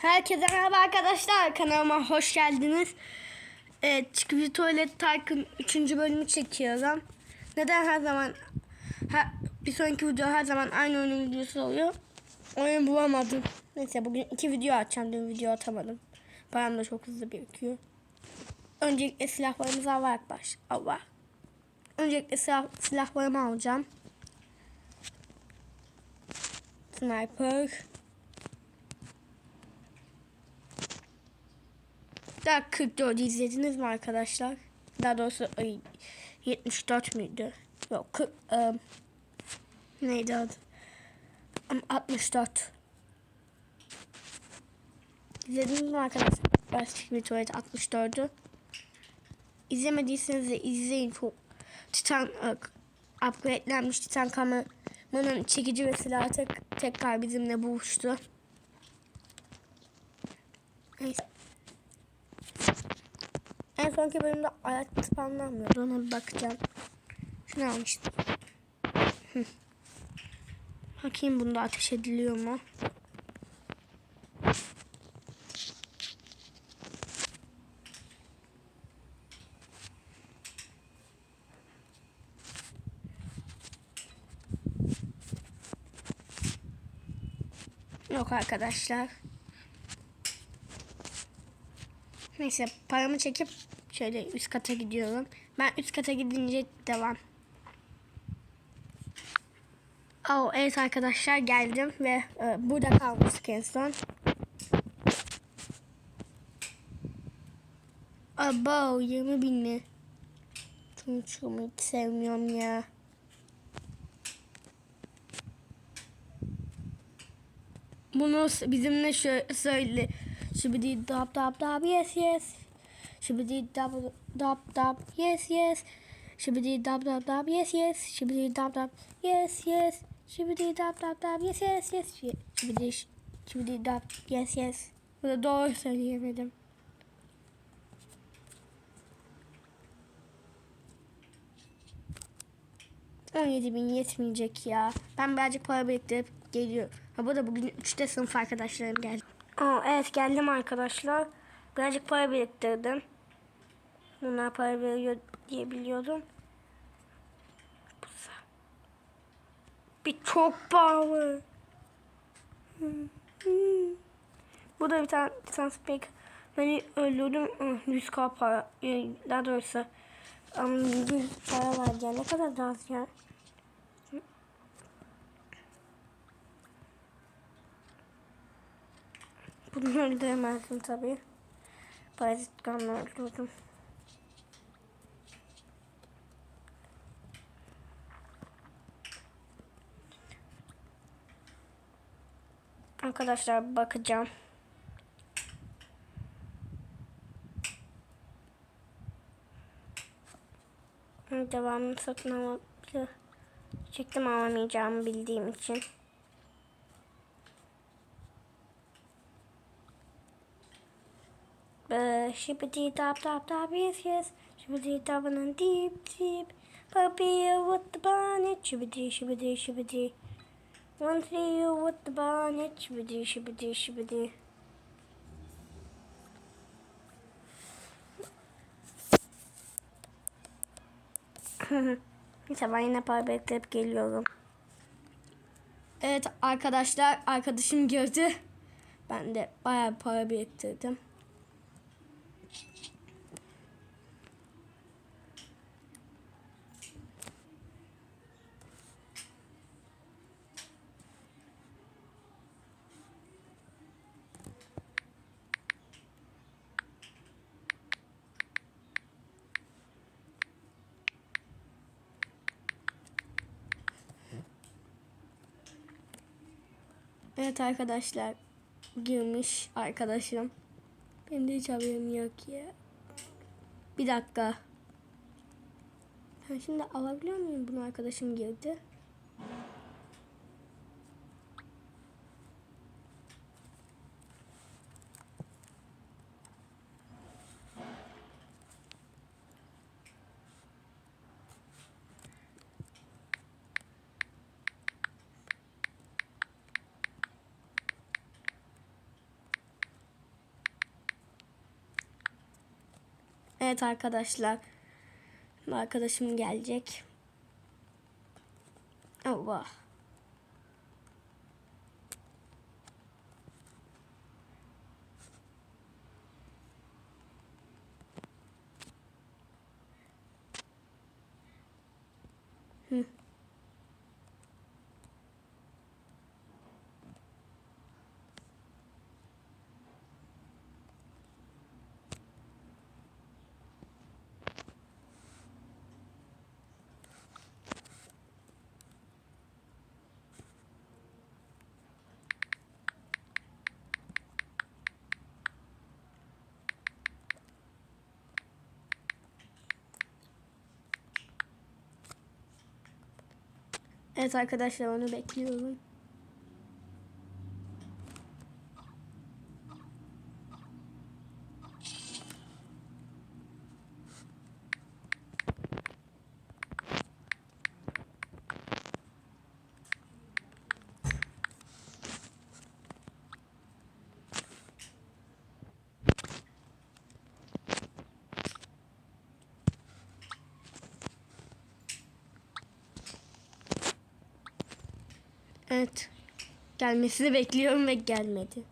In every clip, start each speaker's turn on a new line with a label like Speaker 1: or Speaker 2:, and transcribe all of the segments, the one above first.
Speaker 1: Herkese merhaba arkadaşlar. Kanalıma hoş geldiniz. Evet, Çıkıcı Tuvalet Tycoon 3. bölümü çekiyorum. Neden her zaman her, bir sonraki video her zaman aynı oyunun videosu oluyor? Oyun bulamadım. Neyse bugün iki video açacağım. Dün video atamadım. Param da çok hızlı birikiyor. Öncelikle silahlarımızı alarak baş. Allah. Öncelikle silah, silahlarımı alacağım. Sniper. Daha 44 izlediniz mi arkadaşlar? Daha doğrusu ay, 74 müydü? Yok 40, ım, neydi adı? Am, 64. İzlediniz mi arkadaşlar? Plastik bir tuvalet 64'ü. İzlemediyseniz de izleyin. Çok Titan ıı, upgradelenmiş Titan kameranın çekici ve silahı tek, tekrar bizimle buluştu. Neyse. En sonki bölümde ayak spamlanmıyordu. Ona bir bakacağım. Şunu almıştım. Bakayım bunda ateş ediliyor mu? Yok arkadaşlar. Neyse paramı çekip şöyle üst kata gidiyorum. Ben üst kata gidince devam. Oh, evet arkadaşlar geldim ve e, burada kalmıştık en son. Abo 20 bin mi? Tunçumu hiç sevmiyorum ya. Bunu bizimle şöyle söyle. Şibidi dap dap dap yes yes. Şibidi dap dap dap yes yes. Şibidi dap dap dap yes yes. Şibidi dap dap yes yes. Şibidi dap dap dap yes yes yes. Şibidi şibidi dap yes yes. Burada doğru söyleyemedim. Bin yetmeyecek ya. Ben birazcık para biriktirip geliyorum. Ha bu da bugün 3'te sınıf arkadaşlarım geldi. Evet geldim arkadaşlar. Birazcık para biriktirdim. Bunlar para veriyor diye biliyordum. Bir çok pahalı. Bu da bir tane Sunspec. Beni öldürdüm. Hı, 100k para. Ee, Daha doğrusu um, 100 para var ya. Ne kadar da az ya. Bunu öldüremezdim tabii. Parazit kanla öldürdüm. Arkadaşlar bakacağım. Devamını satın alabilir. Çektim alamayacağımı bildiğim için. Uh, shippity dop dop dop yes yes shippity dop and deep deep puppy with the bonnet shippity shippity shippity one see you with the bonnet shippity shippity shippity Neyse ben yine para bekleyip geliyorum. Evet arkadaşlar arkadaşım gördü. Ben de bayağı para biriktirdim. Evet arkadaşlar girmiş arkadaşım. Benim de hiç haberim yok ya. Bir dakika. Ben şimdi alabiliyor muyum bunu arkadaşım girdi. Evet arkadaşlar. Arkadaşım gelecek. Allah. Hı. Evet arkadaşlar onu bekliyorum. Evet. Gelmesini bekliyorum ve gelmedi.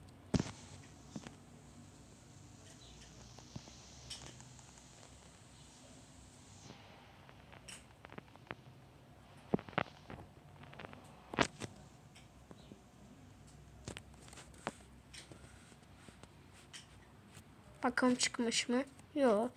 Speaker 1: Bakalım çıkmış mı? Yok.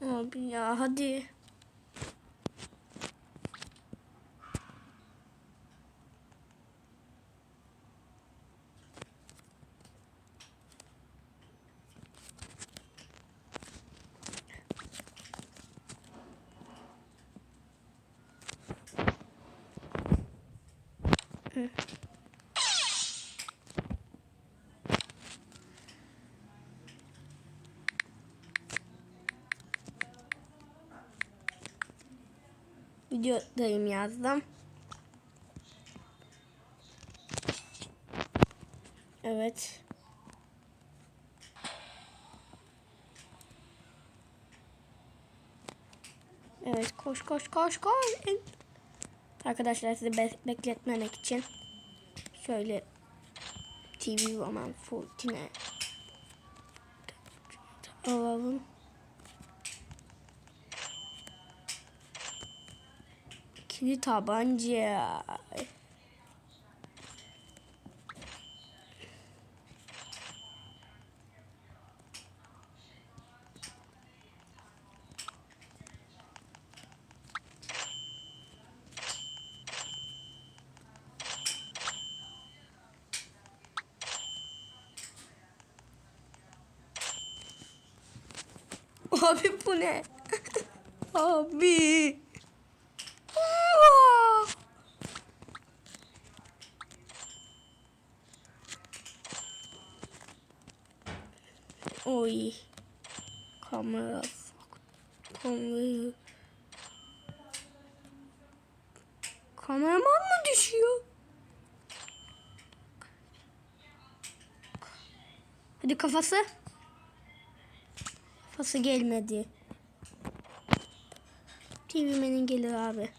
Speaker 1: Abi ya hadi. Videodayım yazdım. Evet. Evet koş koş koş koş. Arkadaşlar sizi be- bekletmemek için şöyle TV Roman Fortine alalım. İkili tabanca. Abi bu ne? Abi. Oy. Kamera. Kamera. Kameraman mı düşüyor? Hadi kafası. Kafası gelmedi. TV'menin gelir abi.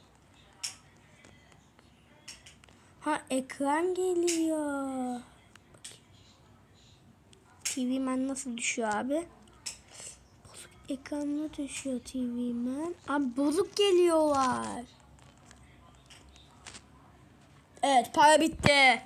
Speaker 1: Ha ekran geliyor. TV Man nasıl düşüyor abi? Bozuk ekranla düşüyor TV Man. Abi bozuk geliyorlar. Evet para bitti.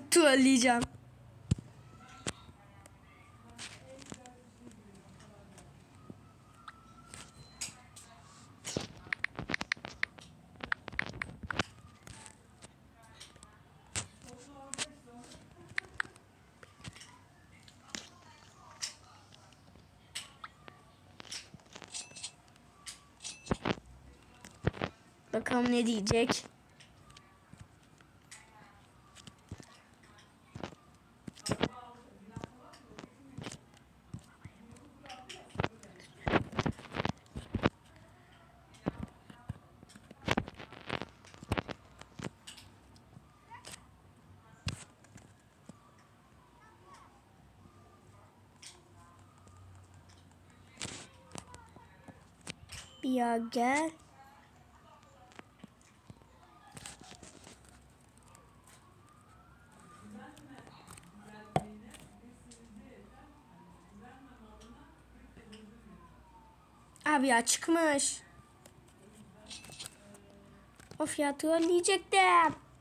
Speaker 1: Trolleyeceğim. Bakalım ne diyecek. Bir ya gel. Abi ya çıkmış. Of ya trolleyecektim.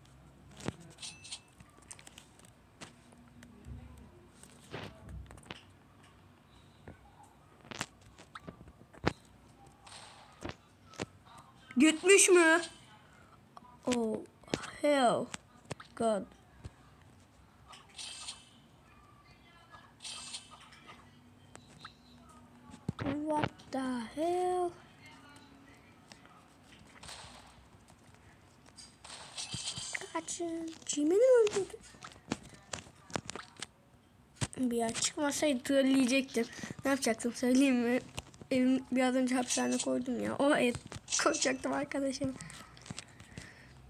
Speaker 1: Gitmiş mi? Oh hell God. What the hell? Kaçın. Cimen'i öldürdü. Bir yer çıkmasaydı trolleyecektim. Ne yapacaktım söyleyeyim mi? Evim biraz önce hapishaneye koydum ya. O ev koyacaktım arkadaşım.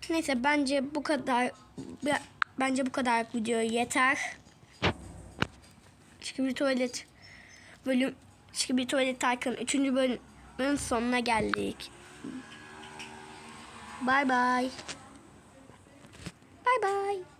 Speaker 1: Neyse bence bu kadar bence bu kadar video yeter. Çünkü bir tuvalet bölüm çünkü bir tuvalet Tarkan 3. bölümün sonuna geldik. Bye bye. Bye bye.